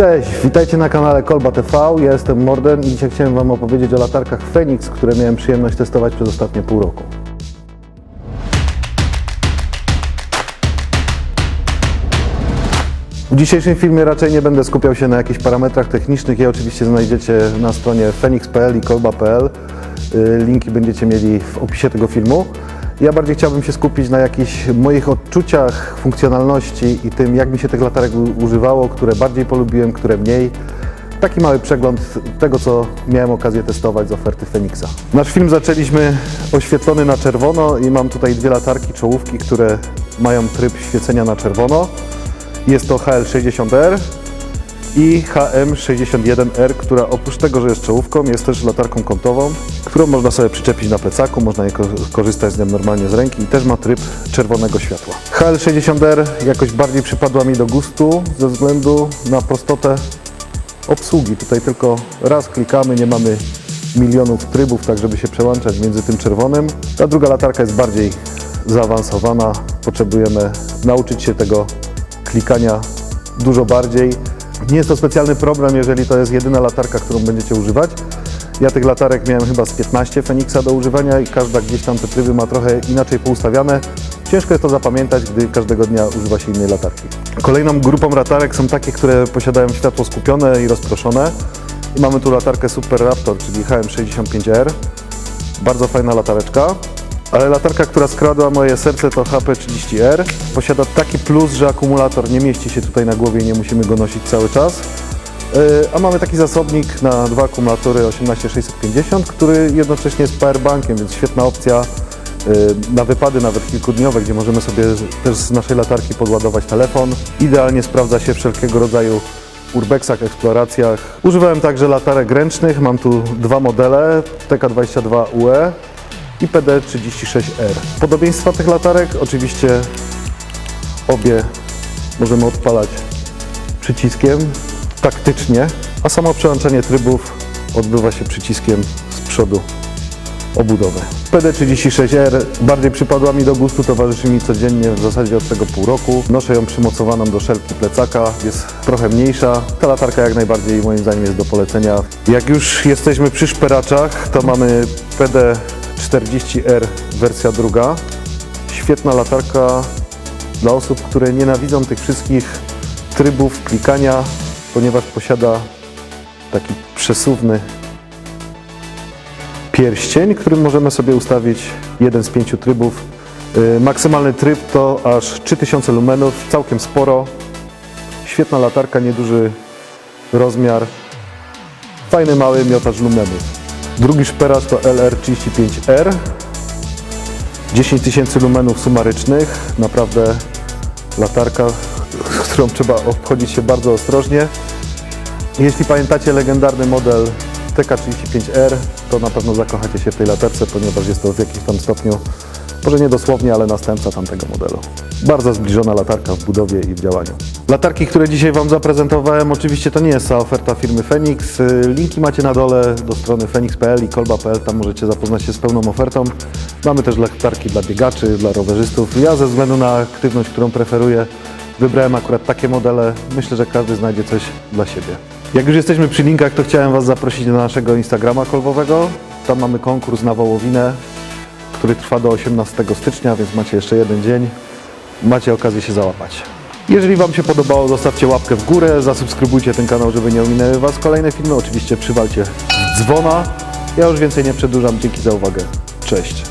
Cześć, witajcie na kanale Kolba TV. Ja jestem Morden i dzisiaj chciałem Wam opowiedzieć o latarkach Phoenix, które miałem przyjemność testować przez ostatnie pół roku. W dzisiejszym filmie raczej nie będę skupiał się na jakichś parametrach technicznych. Je oczywiście znajdziecie na stronie phoenix.pl i kolba.pl. Y, Linki będziecie mieli w opisie tego filmu. Ja bardziej chciałbym się skupić na jakichś moich odczuciach, funkcjonalności i tym, jak mi się tych latarek używało, które bardziej polubiłem, które mniej. Taki mały przegląd tego, co miałem okazję testować z oferty Phoenixa. Nasz film zaczęliśmy oświetlony na czerwono i mam tutaj dwie latarki czołówki, które mają tryb świecenia na czerwono. Jest to HL60R i HM61R, która oprócz tego, że jest czołówką, jest też latarką kątową, którą można sobie przyczepić na plecaku, można je ko- korzystać z nią normalnie z ręki i też ma tryb czerwonego światła. HL60R jakoś bardziej przypadła mi do gustu ze względu na prostotę obsługi. Tutaj tylko raz klikamy, nie mamy milionów trybów, tak żeby się przełączać między tym czerwonym. Ta druga latarka jest bardziej zaawansowana. Potrzebujemy nauczyć się tego klikania dużo bardziej. Nie jest to specjalny problem, jeżeli to jest jedyna latarka, którą będziecie używać. Ja tych latarek miałem chyba z 15 Fenixa do używania i każda gdzieś tam te tryby ma trochę inaczej poustawiane. Ciężko jest to zapamiętać, gdy każdego dnia używa się innej latarki. Kolejną grupą latarek są takie, które posiadają światło skupione i rozproszone. I mamy tu latarkę Super Raptor, czyli HM65R. Bardzo fajna latareczka. Ale latarka, która skradła moje serce to HP30R. Posiada taki plus, że akumulator nie mieści się tutaj na głowie nie musimy go nosić cały czas. Yy, A mamy taki zasobnik na dwa akumulatory 18650, który jednocześnie jest powerbankiem, więc świetna opcja yy, na wypady nawet kilkudniowe, gdzie możemy sobie też z naszej latarki podładować telefon. Idealnie sprawdza się wszelkiego rodzaju urbexach, eksploracjach. Używałem także latarek ręcznych, mam tu dwa modele, TK22UE i PD36R. Podobieństwa tych latarek oczywiście obie możemy odpalać przyciskiem taktycznie, a samo przełączenie trybów odbywa się przyciskiem z przodu obudowy. PD36R bardziej przypadła mi do gustu, towarzyszy mi codziennie w zasadzie od tego pół roku. Noszę ją przymocowaną do szelki plecaka, jest trochę mniejsza. Ta latarka jak najbardziej moim zdaniem jest do polecenia. Jak już jesteśmy przy szperaczach, to mamy PD40R wersja druga. Świetna latarka dla osób, które nienawidzą tych wszystkich trybów klikania, ponieważ posiada taki przesuwny pierścień, którym możemy sobie ustawić jeden z pięciu trybów. Yy, Maksymalny tryb to aż 3000 lumenów, całkiem sporo. Świetna latarka, nieduży rozmiar. Fajny mały miotacz lumenów. Drugi szperacz to LR35R. 10 tysięcy lumenów sumarycznych. Naprawdę latarka, którą trzeba obchodzić się bardzo ostrożnie. Jeśli pamiętacie legendarny model TK35R, to na pewno zakochacie się w tej latarce, ponieważ jest to w jakimś tam stopniu, może nie dosłownie, ale następca tamtego modelu. Bardzo zbliżona latarka w budowie i w działaniu. Latarki, które dzisiaj Wam zaprezentowałem, oczywiście to nie jest cała oferta firmy Phoenix. Linki macie na dole do strony phoenix.pl i kolba.pl, tam możecie zapoznać się z pełną ofertą. Mamy też latarki dla biegaczy, dla rowerzystów. Ja ze względu na aktywność, którą preferuję, wybrałem akurat takie modele. Myślę, że każdy znajdzie coś dla siebie. Jak już jesteśmy przy linkach, to chciałem Was zaprosić na naszego Instagrama kolbowego. Tam mamy konkurs na wołowinę, który trwa do 18 stycznia, więc macie jeszcze jeden dzień. Macie okazję się załapać. Jeżeli Wam się podobało, zostawcie łapkę w górę, zasubskrybujcie ten kanał, żeby nie ominęły Was kolejne filmy. Oczywiście przywalcie dzwona. Ja już więcej nie przedłużam. Dzięki za uwagę. Cześć.